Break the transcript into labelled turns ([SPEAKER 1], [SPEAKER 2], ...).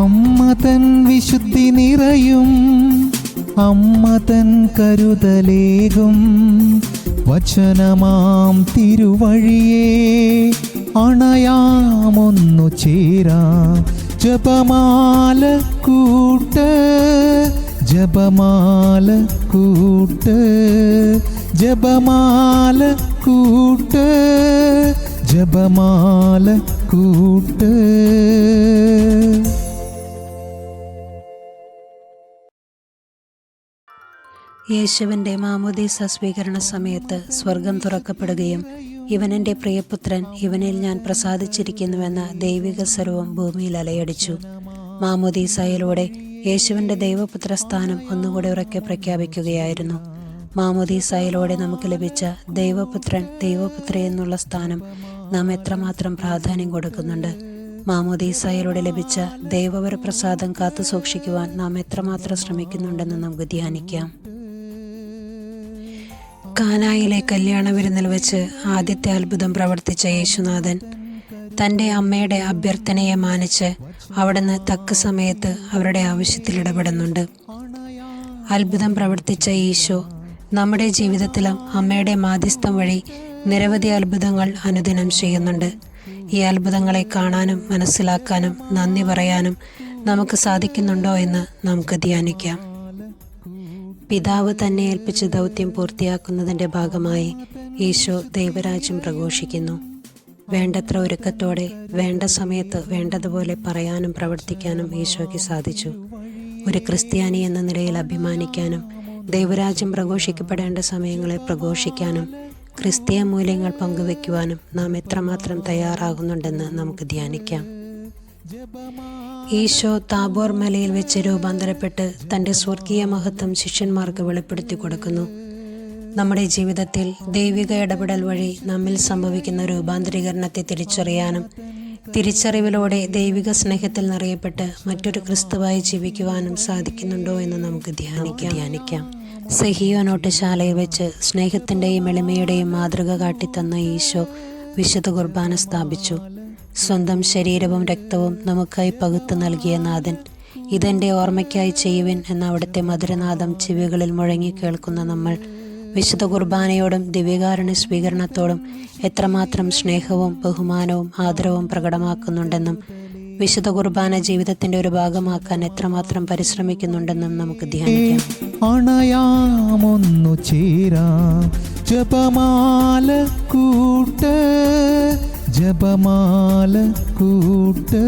[SPEAKER 1] അമ്മ തൻ വിശുദ്ധി നിറയും അമ്മ തൻ കരുതലേകും. വചനമാം തിരുവഴിയേ അണയാമൊന്നു ചേരാ. ജപമാല കൂട്ട് ജപമാല കൂട്ട് ജപമാല കൂട്ട് ജപമാല കൂട്ട്.
[SPEAKER 2] യേശുവിന്റെ മാമോദീസ സ്വീകരണ സമയത്ത് സ്വർഗം തുറക്കപ്പെടുകയും ഇവനെന്റെ പ്രിയപുത്രൻ ഇവനിൽ ഞാൻ പ്രസാദിച്ചിരിക്കുന്നുവെന്ന ദൈവിക സ്വരവും ഭൂമിയിൽ അലയടിച്ചു. മാമോദീസയിലൂടെ യേശുവിന്റെ ദൈവപുത്ര സ്ഥാനം ഒന്നുകൂടി ഉറക്കെ പ്രഖ്യാപിക്കുകയായിരുന്നു. മാമോദീസയിലൂടെ നമുക്ക് ലഭിച്ച ദൈവപുത്രൻ ദൈവപുത്ര എന്നുള്ള സ്ഥാനം നാം എത്രമാത്രം പ്രാധാന്യം കൊടുക്കുന്നുണ്ട്? മാമോദീസായിലൂടെ ലഭിച്ച ദൈവവര പ്രസാദം കാത്തു സൂക്ഷിക്കുവാൻ നാം എത്രമാത്രം ശ്രമിക്കുന്നുണ്ടെന്ന് നമുക്ക് ധ്യാനിക്കാം. കാനായിലെ കല്യാണ വിരുന്നിൽ വെച്ച് ആദ്യത്തെ അത്ഭുതം പ്രവർത്തിച്ച യേശുനാഥൻ തന്റെ അമ്മയുടെ അഭ്യർത്ഥനയെ മാനിച്ച് അവിടുന്ന് തക്ക സമയത്ത് അവരുടെ ആവശ്യത്തിൽ ഇടപെടുന്നുണ്ട്. അത്ഭുതം പ്രവർത്തിച്ച ഈശോ നമ്മുടെ ജീവിതത്തിലും അമ്മയുടെ മാധ്യസ്ഥം വഴി നിരവധി അത്ഭുതങ്ങൾ അനുദിനം ചെയ്യുന്നുണ്ട്. ഈ അത്ഭുതങ്ങളെ കാണാനും മനസ്സിലാക്കാനും നന്ദി പറയാനും നമുക്ക് സാധിക്കുന്നുണ്ടോ എന്ന് നമുക്ക് ധ്യാനിക്കാം. പിതാവ് തന്നെ ഏൽപ്പിച്ച ദൗത്യം പൂർത്തിയാക്കുന്നതിന്റെ ഭാഗമായി ഈശോ ദൈവരാജ്യം പ്രഘോഷിക്കുന്നു. വേണ്ടത്ര ഒരുക്കത്തോടെ വേണ്ട സമയത്ത് വേണ്ടതുപോലെ പറയാനും പ്രവർത്തിക്കാനും ഈശോയ്ക്ക് സാധിച്ചു. ഒരു ക്രിസ്ത്യാനി എന്ന നിലയിൽ അഭിമാനിക്കാനും ദൈവരാജ്യം പ്രഘോഷിക്കപ്പെടേണ്ട സമയങ്ങളെ പ്രഘോഷിക്കാനും ക്രിസ്തീയ മൂല്യങ്ങൾ പങ്കുവെക്കുവാനും നാം എത്രമാത്രം തയ്യാറാകുന്നുണ്ടെന്ന് നമുക്ക് ധ്യാനിക്കാം. ഈശോ താബോർ മലയിൽ വെച്ച് രൂപാന്തരപ്പെട്ട് തന്റെ സ്വർഗീയ മഹത്വം ശിഷ്യന്മാർക്ക് വെളിപ്പെടുത്തി കൊടുക്കുന്നു. നമ്മുടെ ജീവിതത്തിൽ ദൈവിക ഇടപെടൽ വഴി നമ്മിൽ സംഭവിക്കുന്ന രൂപാന്തരീകരണത്തെ തിരിച്ചറിയാനും തിരിച്ചറിവിലൂടെ ദൈവിക സ്നേഹത്തിൽ നിറയപ്പെട്ട് മറ്റൊരു ക്രിസ്തുവായി ജീവിക്കുവാനും സാധിക്കുന്നുണ്ടോ എന്ന് നമുക്ക് ധ്യാനിക്കാം. ധ്യാനിക്കാം. സഹിയോനോട്ട് ശാലയിൽ വെച്ച് സ്നേഹത്തിന്റെയും എളിമയുടെയും മാതൃക കാട്ടിത്തന്ന ഈശോ വിശുദ്ധ കുർബാന സ്ഥാപിച്ചു. സ്വന്തം ശരീരവും രക്തവും നമുക്കായി പകുത്തു നൽകിയ നാഥൻ. ഇതെന്റെ ഓർമ്മയ്ക്കായി ചെയ്യുവിൻ എന്ന അവിടുത്തെ മധുരനാഥം ചെവികളിൽ മുഴങ്ങി കേൾക്കുന്ന നമ്മൾ. വിശുദ്ധ കുർബാനയോടും ദിവ്യകാരണ സ്വീകരണത്തോടും എത്രമാത്രം സ്നേഹവും ബഹുമാനവും ആദരവും പ്രകടമാക്കുന്നുണ്ടെന്നും വിശുദ്ധ കുർബാന ജീവിതത്തിന്റെ ഒരു ഭാഗമാക്കാൻ എത്രമാത്രം പരിശ്രമിക്കുന്നുണ്ടെന്നും നമുക്ക് ധ്യാനിക്കാം.
[SPEAKER 1] ജപമാല കൂട്ട്